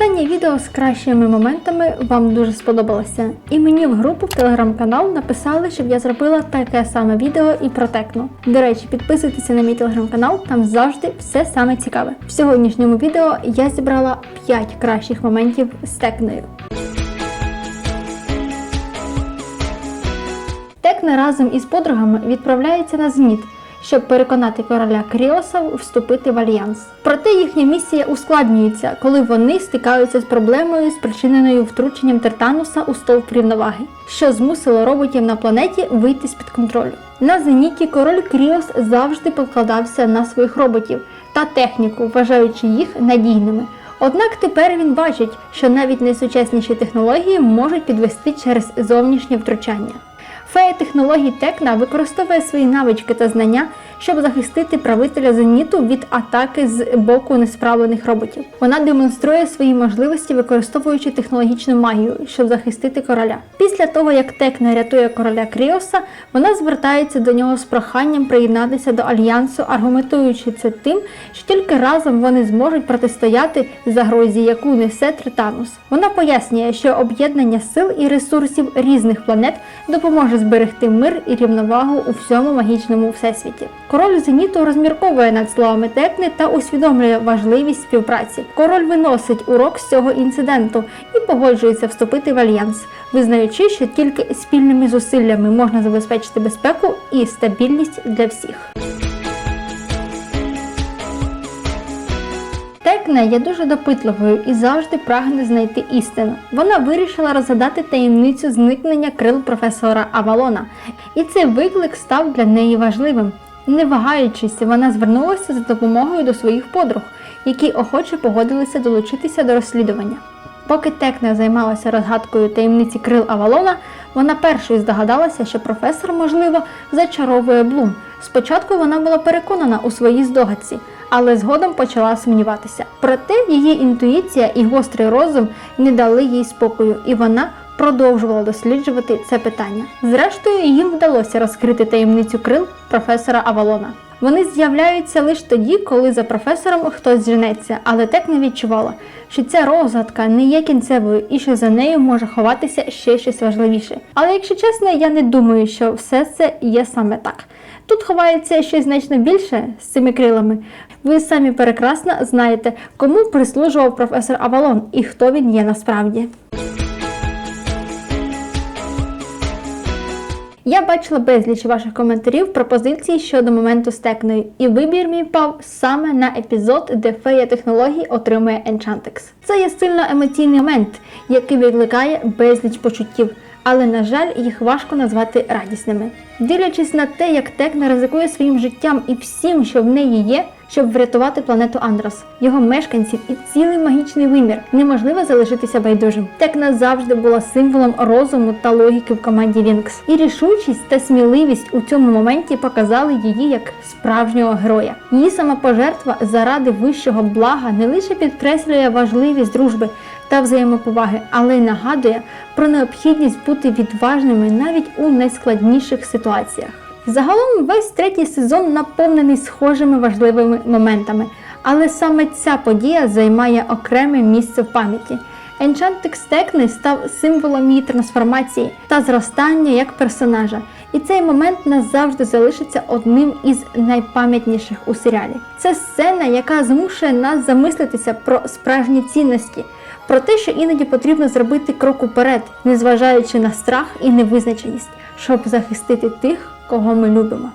Останнє відео з кращими моментами вам дуже сподобалося. І мені в групу в телеграм-канал написали, щоб я зробила таке саме відео і про текну. До речі, підписуйтеся на мій телеграм-канал, там завжди все саме цікаве. В сьогоднішньому відео я зібрала 5 кращих моментів з текною. Текна разом із подругами відправляється на зеніт, щоб переконати короля Кріоса вступити в альянс. Проте їхня місія ускладнюється, коли вони стикаються з проблемою, спричиненою втрученням Тертануса у стовп рівноваги, що змусило роботів на планеті вийти з під контролю. На зеніті король Кріос завжди покладався на своїх роботів та техніку, вважаючи їх надійними. Однак тепер він бачить, що навіть найсучасніші технології можуть підвести через зовнішнє втручання. Фея технологій Текна використовує свої навички та знання, щоб захистити правителя зеніту від атаки з боку несправлених роботів. Вона демонструє свої можливості, використовуючи технологічну магію, щоб захистити короля. Після того, як Текна рятує короля Кріоса, вона звертається до нього з проханням приєднатися до альянсу, аргументуючи це тим, що тільки разом вони зможуть протистояти загрозі, яку несе Тританус. Вона пояснює, що об'єднання сил і ресурсів різних планет допоможе зберегти мир і рівновагу у всьому магічному всесвіті. Король Зеніту розмірковує над словами Текни та усвідомлює важливість співпраці. Король виносить урок з цього інциденту і погоджується вступити в альянс, визнаючи, що тільки спільними зусиллями можна забезпечити безпеку і стабільність для всіх. Текна є дуже допитливою і завжди прагне знайти істину. Вона вирішила розгадати таємницю зникнення крил професора Авалона, і цей виклик став для неї важливим. Не вагаючись, вона звернулася за допомогою до своїх подруг, які охоче погодилися долучитися до розслідування. Поки Текна займалася розгадкою таємниці крил Авалона, вона першою здогадалася, що професор, можливо, зачаровує Блум. Спочатку вона була переконана у своїй здогадці, але згодом почала сумніватися. Проте її інтуїція і гострий розум не дали їй спокою, і вона продовжувала досліджувати це питання. Зрештою, їм вдалося розкрити таємницю крил професора Авалона. Вони з'являються лише тоді, коли за професором хтось женеться, але так не відчувала, що ця розгадка не є кінцевою і що за нею може ховатися ще щось важливіше. Але якщо чесно, я не думаю, що все це є саме так. Тут ховається щось значно більше з цими крилами. Ви самі прекрасно знаєте, кому прислужував професор Авалон і хто він є насправді. Я бачила безліч ваших коментарів, пропозицій щодо моменту стекної, і вибір мій пав саме на епізод, де фея технологій отримує Enchantix. Це є сильно емоційний момент, який викликає безліч почуттів, але, на жаль, їх важко назвати радісними. Дивлячись на те, як Текна ризикує своїм життям і всім, що в неї є, щоб врятувати планету Андрос, його мешканців і цілий магічний вимір, неможливо залишитися байдужим. Текна завжди була символом розуму та логіки в команді Вінкс. І рішучість та сміливість у цьому моменті показали її як справжнього героя. Її самопожертва заради вищого блага не лише підкреслює важливість дружби та взаємоповаги, але й нагадує про необхідність бути відважними навіть у найскладніших ситуаціях. Загалом весь третій сезон наповнений схожими важливими моментами, але саме ця подія займає окреме місце в пам'яті. Enchanted Стекни став символом її трансформації та зростання як персонажа, і цей момент назавжди залишиться одним із найпам'ятніших у серіалі. Це сцена, яка змушує нас замислитися про справжні цінності, про те, що іноді потрібно зробити крок уперед, незважаючи на страх і невизначеність, щоб захистити тих, кого ми любимо.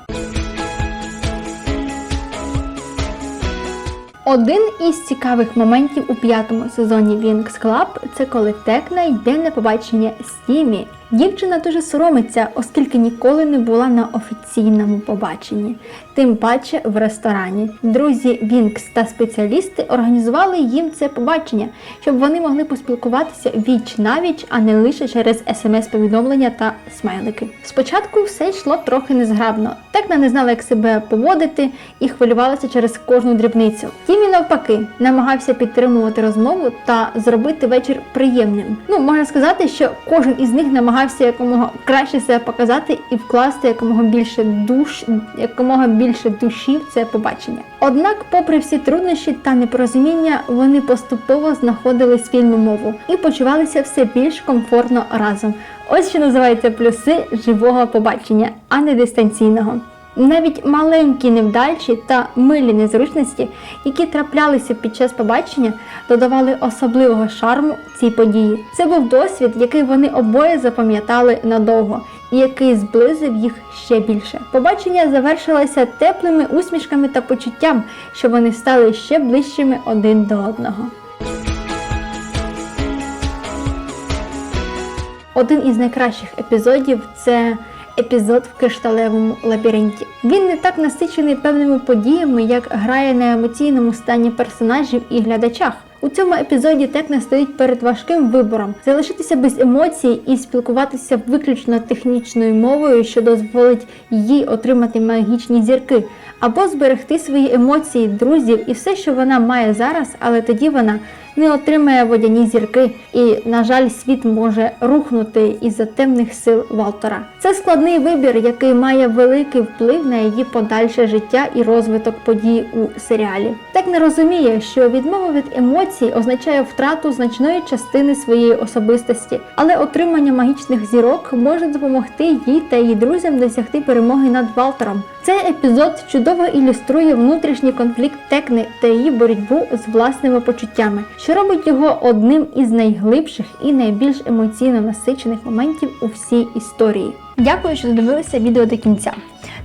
Один із цікавих моментів у п'ятому сезоні Wings Club – це коли Текна йде на побачення з Тімі. Дівчина дуже соромиться, оскільки ніколи не була на офіційному побаченні, тим паче в ресторані. Друзі Вінкс та спеціалісти організували їм це побачення, щоб вони могли поспілкуватися віч навіч, а не лише через смс-повідомлення та смайлики. Спочатку все йшло трохи незграбно. Текна не знала, як себе поводити, і хвилювалася через кожну дрібницю. Тімі навпаки намагався підтримувати розмову та зробити вечір приємним. Ну можна сказати, що кожен із них намагався намагався якомога краще себе показати і вкласти якомога більше душ, якомога більше душі в це побачення. Однак, попри всі труднощі та непорозуміння, вони поступово знаходили спільну мову і почувалися все більш комфортно разом. Ось що називається плюси живого побачення, а не дистанційного. Навіть маленькі невдачі та милі незручності, які траплялися під час побачення, додавали особливого шарму цій події. Це був досвід, який вони обоє запам'ятали надовго, і який зблизив їх ще більше. Побачення завершилося теплими усмішками та почуттям, що вони стали ще ближчими один до одного. Один із найкращих епізодів це епізод в кришталевому лабіринті. Він не так насичений певними подіями, як грає на емоційному стані персонажів і глядачах. У цьому епізоді Текна стоїть перед важким вибором залишитися без емоцій і спілкуватися виключно технічною мовою, що дозволить їй отримати магічні зірки, або зберегти свої емоції, друзів і все, що вона має зараз, але тоді вона не отримає водяні зірки, і, на жаль, світ може рухнути із-за темних сил Валтора. Це складний вибір, який має великий вплив на її подальше життя і розвиток подій у серіалі. Так не розуміє, що відмова від емоцій означає втрату значної частини своєї особистості, але отримання магічних зірок може допомогти їй та її друзям досягти перемоги над Валтером. Цей епізод чудово ілюструє внутрішній конфлікт Текни та її боротьбу з власними почуттями, що робить його одним із найглибших і найбільш емоційно насичених моментів у всій історії. Дякую, що додивилися відео до кінця.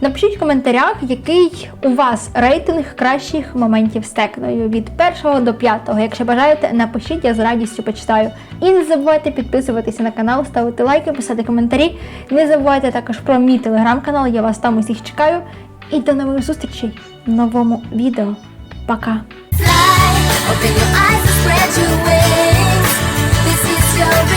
Напишіть в коментарях, який у вас рейтинг кращих моментів з текною від 1 до 5. Якщо бажаєте, напишіть, я з радістю почитаю. І не забувайте підписуватися на канал, ставити лайки, писати коментарі. Не забувайте також про мій телеграм-канал, я вас там усіх чекаю. І до нових зустрічей в новому відео. Пока! Open your eyes and spread your wings. This is your